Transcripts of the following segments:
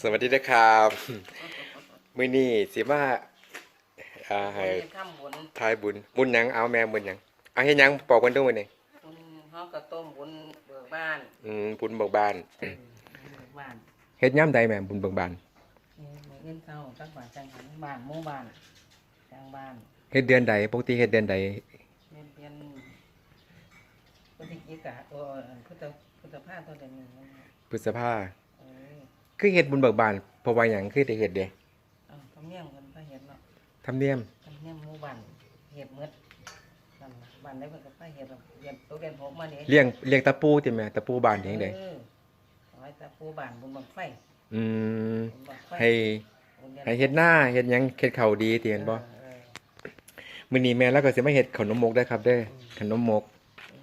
สวัสดีนะครับมื้อนี้สิมาอ่าให้เฮ็ดทำบุญทายบุญ บุญหยังเอาแม่บุญหยังเอาเฮ็ดหยังบอกกันดูมื้อนี้บุญเฮาก็ต้มบุญเบิกบ้านอืมบุญเบิกบานเบิกบ้านเฮ็ดยามใดแม่บุญเบิกบานเฮ็ดมื้ออื่นเช้าจังหวัดจังหันบ้านหมู่บ้านจังบ้านเฮ็ดเดือนใดปกติเฮ็ดเดือนใดเรียนเรียนพุทธิกิกะโอ้พุทธพุทธภาพตัวเดียวนี้พฤษภาเออ คือเฮ็ดบุญเบิกบานเพราะว่าหยังคือได้เฮ็ดเด้เอาทำเนียมกันไปเฮ็ดเนาะธรรมเนียมทำเนียมหมู่บ้านเฮ็ดหมดนั่นล่ะบ้านใดเพิ่นก็ไปเฮ็ดแล้วเรียนตัวเรียนหกมานี่เลี้ยงเลี้ยงตะปูติแม่ตะปูบานเฮ็ดจังไดเออเอาไว้แต่ผู้บ้านบุญบังไฟอืมบุญบังไฟให้บุญรียนให้เฮ็ดหน้าเฮ็ดหยังเฮ็ดข้าวดีติเห็นบ่เออเออมื้อนี้แม่เราก็สิมาเฮ็ดขนมมกได้อครับเด้อขนมมก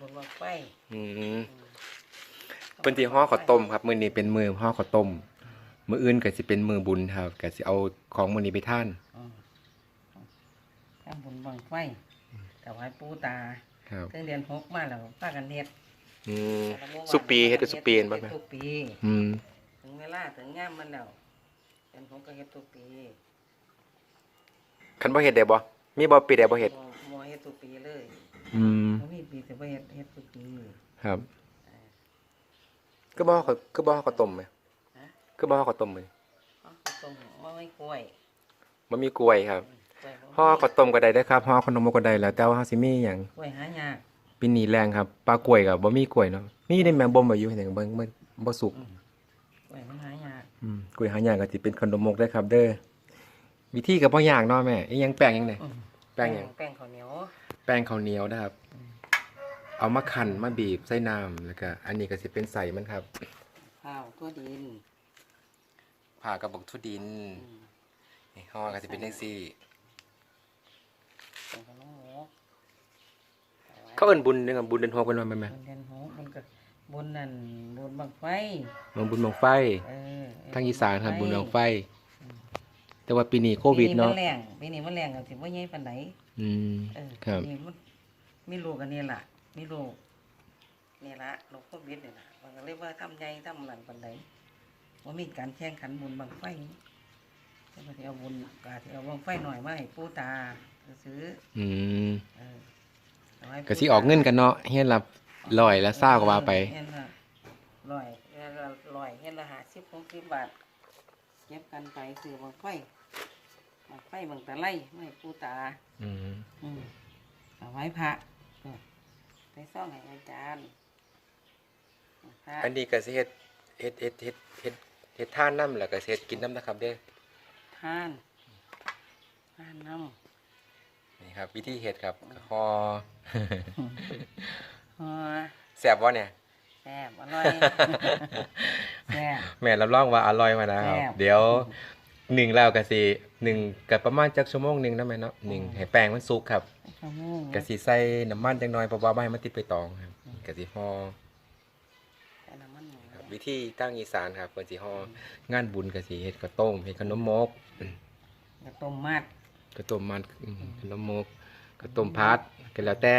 บุญบังไฟอืมเพิ่นสิห่อข้าวต้มครับ มื้อนี้เป็นมื้อห่อข้าวต้ม มื้ออื่นก็สิเป็นมื้อบุญครับก็สิเอาของมื้อนี้ไปทาน อืมทำบุญบังไฟถวายปูตาครับถึงเดือนหกมาแล้วพากันเฮ็ดอืม สุปีเฮ็ดได้สุปีเห็นบ่เฮ็แม่ดทุกปี อืมถึงเวลาถึงงามมันแล้วเดือนหกก็เฮ็ดทุกปีคันบ่เฮ็ดได้บ่มีบ่ปีใดบ่เฮ็ดบ่บ่เฮ็ดทุกปีเลยอืมบ่มีปีแต่บ่เฮ็ดเฮ็ดทุกปีครับก็บ่ข้าวก็บ่ข้าวต้มแม่ ฮะก็บ่ข้าวต้มมื้ออ๋อข้าวต้มบ่ไม่กล้วยบ่มีกล้วยครับกล้วยบ่ห่อข้าวต้มก็ได้เด้อครับห่อขนมมกก็ได้แล้วแต่ว่าเฮาสิมีหยังกล้วยหายากปีนี้แรงครับปลากล้วยก็บ่มีกล้วยเนาะมีได้แม่บ่มไว้อยู่เห็นจังเบิ่งมันบ่สุกอืมกล้วยมันหายากอืมกล้วยหายากก็สิเป็นขนมมกได้อครับ เด้อวิธีก็บ่ยากเนาะแม่อีหยังแป้งหยังเนี่ยอืมแป้งหยัง แป้งข้าวเหนียว แป้งข้าวเหนียวนะครับ เอามาคั่นมาบีบใส่น้ำแล้วก็อันนี้ก็สิเป็นใส่มันครับ ข้าวทั่วดิน ผ่ากระบอกทุดินอืมนี่ห่อก็สิเป็นจังซี่ เป็นขนมหมูเขาเอิ้นบุญเด้อครับบุญเดือนหกเป็นว่าแม่นบุญเดือนหกมันก็บุญนั่นบุญบังไฟๆมันบุญบังไฟ เออทางอีสานครับบุญบังไฟ แต่ว่าปีนี้โควิดเนาะปีนี้มันแรงปีนี้มันแรงก็สิบ่ใหญ่ปานใดอืมเออครับนี่มันมีลูกอันนี้ล่ะมีลูกนี่ละลูกโควิดนี่ล่ะมันก็เลยว่าทำใหญ่ทำหลันปานใด ว่ามีการแข่งขันบุญบังไฟแต่ว่าสิเอาบุญก็สิเอาบังไฟหน่อยมาให้ปู่ตาซื้ออืมเออเอาไว้ก็สิออกเงินกันเนาะเฮ็ดละร้อยละเศร้าก็ว่าไปเฮ็ดละร้อยเฮ็ดละร้อยเฮ็ดละห้าสิบหกสิบบาทเก็บกันไปซื้อบังไฟบังไฟบังตะไลไม่ให้ปู่ตา อืมอืมเอาไว้พระเออไปซ่องให้อาจารย์พระอันนี้ก็สิเฮ็ดเฮ็ดเฮ็ดเฮ็ดเฮ็ด เฮ็ดทานน้ำแล้วก็สิเฮ็ดกินน้ำนะครับเด้อทานทานน้นี่ครับ วิธีเฮ็ดครับห่อำหัวแซ่บบ่เนี่ย แซ่บอร่อยแซ่บ แม่รับรองว่าอร่อยมานะครับ แซ่บเดี๋ยวหนึ่งแล้วก็สิหนึ่งก็ประมาณจักชั่วโมงหนึงนะแม่เนาะหนึ่งให้แป้งมันสุกครับข้าวหมูก็สิใส่น้ำมันจังน้อยเพราะว่าบ่ให้มันติดไปตองครับก็สิห่อ ใส่น้ำมันหมู ครับ วิธีตั้งอีสานครับเพิ่นสิห่องานบุญก็สิเฮ็ดข้าวต้มเฮ็ดขนมมกกระต้มมัดข้าวต้มมันอืมขนมมกข้าวต้มพัดก็แล้วแต่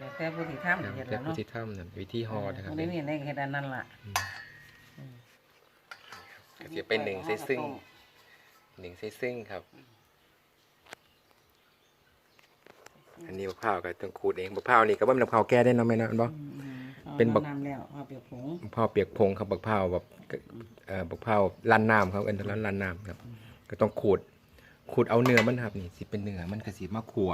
แล้วแต่ผู้ที่ทำครับเฮ็ดแต่แล้วผู้เนาะที่ทำน่ะวิธีห่อนะครับบ่ได้มีอะไรเฮ็ดอันนั้นล่ะก็สิเป็นหนึ่งใส่ซึ่งหนึ่งใส่ซึ่งครับ อันนี้มะพร้าวก็ต้องขูดเองมะพร้าวนี่ก็บ่แม่นมะพร้าวแก่ได้เนาะแม่เนาะเห็นบ่ อืมอา เป็นบัก น้ำแล้วเอาเปียกผงมะพร้าวเปียกผงครับมะพร้าวแบบเอ่อมะพร้าวลั่นน้ำครับเอิ้นว่าลั่นน้ำครับ ก็ต้องขูดขูดเอาเนื้อมันครับนี่สิเป็นเนื้อมันก็สิมาขั่ว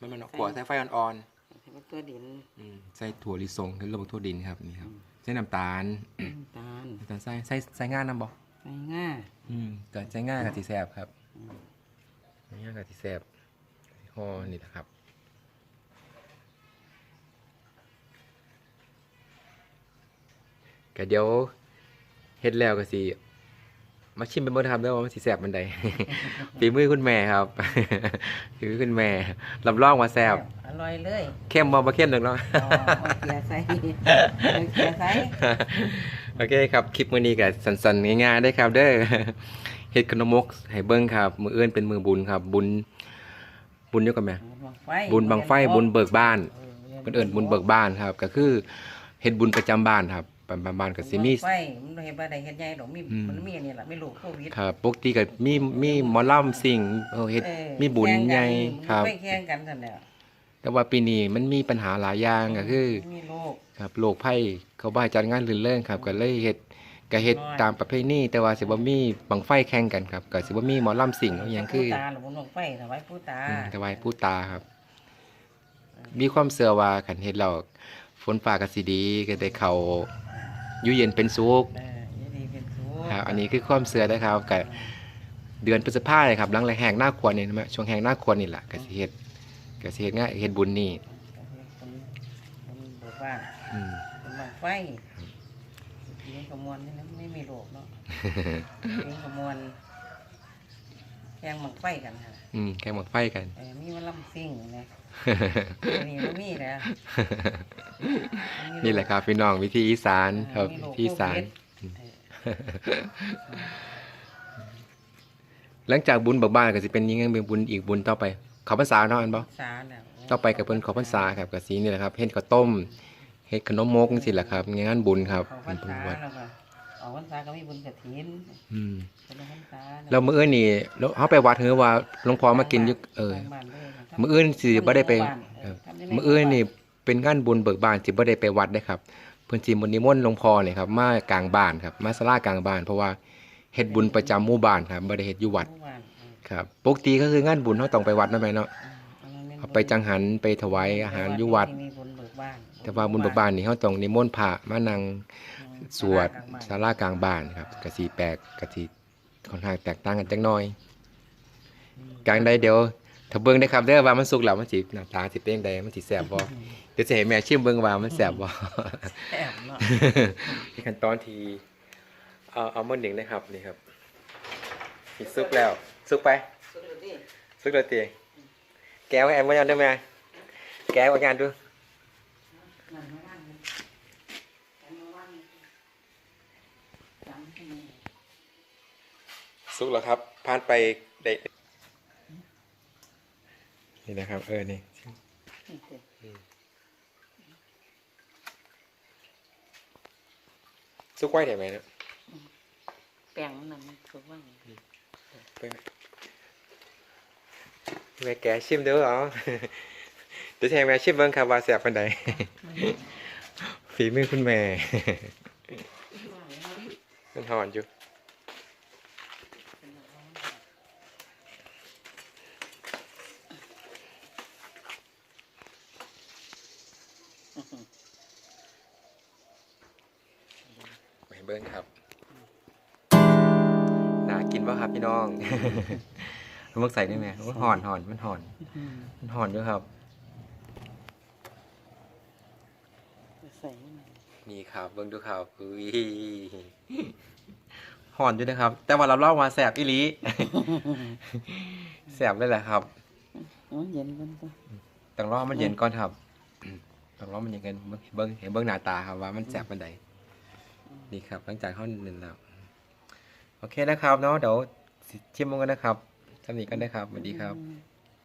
มันมันเอาขั่วใส่ไฟอ่อนให้มันตัวดินๆอืมใส่ถั่วลิสงคือระบบถั่วดินครับนี่ครับใส่น้ำตาลน้ำตาลน้ำตาลใส่ใส่ใส่ง่าน้ำบ่ใส่ง่าอืมก็ใส่ง่ากับสิแซ่บครับใส่ง่ากับสิแซ่บห่อนี่นะครับ ก็เดี๋ยวเฮ็ดแล้วก็สิมาชิมเป็นบ่ทำแล้วว่ามันสิแซ่บมันใด ฝีมือคุณแม่ครับ ฝีมือคุณแม่รับรองว่าแซ่บอร่อยเลยเข้มบ่บ่เข้มดอกเนาะอ๋อเอาเกลือใส่เอาเกลือใส่โอเคครับคลิปมื้อนี้ก็สั้นๆง่ายๆได้อครับ เด้อเฮ็ดขนมมกให้เบิ่งครับ มื้ออื่นเป็นมื้อบุญครับ บุญ บุญอยู่กับแม่บุญบังไฟบุญบังไฟบุญเบิกบ้านเออเพิ่นเอิ้นบุญเบิกบ้านครับ ก็คือเฮ็ดบุญประจำบ้านครับ บ้านๆก็สิมี ไฟมันเฮ็ดบ่ได้เฮ็ดใหญ่ดอกมีอืม มันมีอันนี้ล่ะมีโรคโควิด ครับปกติก็มีมีหมอลำสิ่งเออเฮ็ดเออมีบุญใหญ่ครับไปแข่งกันซั่นแหละแต่ว่าปีนี้มันมีปัญหาหลายอย่างก็คือ มีโรค ครับโรคภัยเขาบ่ให้จัดงานรื่นเริงครับก็เลยเฮ็ดก็เฮ็ดน้อย ตามประเพณีแต่ว่าสิบ่มีบังไฟแข่งกันครับก็สิบ่มีหมอลำสิ่งอหยังคือผู้ตาหรือบุญบังไฟถวายผู้ตาอืมถวายผู้ตาครับ มีความเชื่อว่าคันเฮ็ดแล้วฝนฟ้าก็สิดีก็ได้เข้า อยู่เย็นเป็นสุขเออยินดีเป็นสุขครับอันนี้คือความเชื่อนะครับก็เดือนพฤษภาเลยครับหลังแรกแหงหน้าควรนี่นะช่วงแหงหน้าควรนี่แหละก็สิเฮ็ดก็สิเฮ็ดงานเฮ็ดบุญนี่คนคนเบิกบ้านอืมคนบังไฟเลี้ยงขมวนนี่นะไม่มีโรคเนาะ เลี้ยงขมวนแข่งบังไฟกันค่ะอืมแข่งบังไฟกัน เออมีมาลำซิ่งนะ อันนี้มันมีนะมัมีโนี่แหละครับ พี่น้องวิธีอีสานครับมีโวิธีอีสานโควิดเออหลังจากบุญเบิกบ้านก็สิเป็นยังไงเป็นบุญอีกบุญต่อไปเขาพรรษาเนาะอันบ่สาแล้วต่อไปกับเพิ่นเขาพรรษาครับก็สินี่แหละครับเฮ็ดข้าวต้มเฮ็ดขนมมกจังซี่แหละครับงานบุญครับเขาพรเป็นรบุญษาวัดแล้วก็ ออกพรรษาก็มีบุญกฐินอืมเป็นพรรษาแล้วมื้ออื่นนี่แล้วเฮาไปวัดเฮือว่าหลวงพ่อมากินอยู่เออบ้านๆเลยครับ มื้ออื่นสิบ่ได้ไปทำยู่บ้านเออทำยู่ใมื้ออื่นนี่เป็นงานบุญเบิกบ้านสิบ่ได้ไปวัดเด้ครับเพิ่นสิมนต์นิมนต์หลวงพ่อนี่ครับมากลางบ้านครับมาศาลากลางบ้านเพราะว่าเฮ็ดบุญประจำหมู่บ้านครับบ่ได้เฮ็ดอยู่วัดหมู่บ้านเออครับปกติก็คืองานบุญเฮาต้องไปวัดนั่นแหละเนาะอันนั้นแม่นเอาไปจังหันไปถวายอาหารอยู่วัด ที่มีบุญเบิกบ้านแต่ว่าบุญเบิกบ้านนี่เฮาต้องนิมนต์พระมานั่งอืม สวดศาลากลางบ้านศาลากลางบ้านครับกะสิแปลกกะสิค่อนข้างแตกต่างกันจักหน่อย กลางใดเดี๋ยวถ้าเบิ่งได้ครับเด้อว่ามันสุกแล้วมันสิหน้าตาสิเป็นจังไดมันสิแซ่บบ่เดี๋ยวจะให้แม่ชิมเบิ่งว่ามันแซ่บบ่แอบเนาะที่ขั้นตอนที่เอาเอามันหนึ่งนะครับนี่ครับนี่สุกแล้วสุกไปสุดยอดดิสุกแล้วตีแก้วให้แอมไว้ยังได้ไหมแก้วเอางานดูนั่นมาว่างเลยกันมาว่างเลยจำให้แม่ สุกแล้วครับผ่านไปได้นี่นะครับ เออ นี่นี่สิสุกไว้ได้ไหมเนะแป้งมันนั่นมันสุกว่างไปแม่แกะชิมเด้อเหรอเดี๋ยวจะให้แม่ชิมเบิ่งครับว่าแซ่บปานใดฝีมือคุณแม่มันหอนอยู่ เบิ้งครับน่ากินป่ะครับพี่น้องมันใส่ได้ไหมโอ้ยหอนหอนมันหอนมันหอนด้วยครับใส่ให้มันนี่ครับเบิ้งดูครับอุ้ยหอนด้วยนะครับ แต่ว่าเราเล่ามาแสบอีหลีแสบเลยแหละครับอ๋อเย็นกันก็ต้องรอมันเย็นก่อนครับต้องรอมันเย็นกันเบิ้งเห็นเบิ้งหน้าตาครับว่ามันแสบมันใดนี่ครับ หลังจากเข้าหนึ่งแล้ว โอเคนะครับเนาะเดี๋ยวชิมมันกันนะครับทำนี้กันนะครับสวัสดีครับ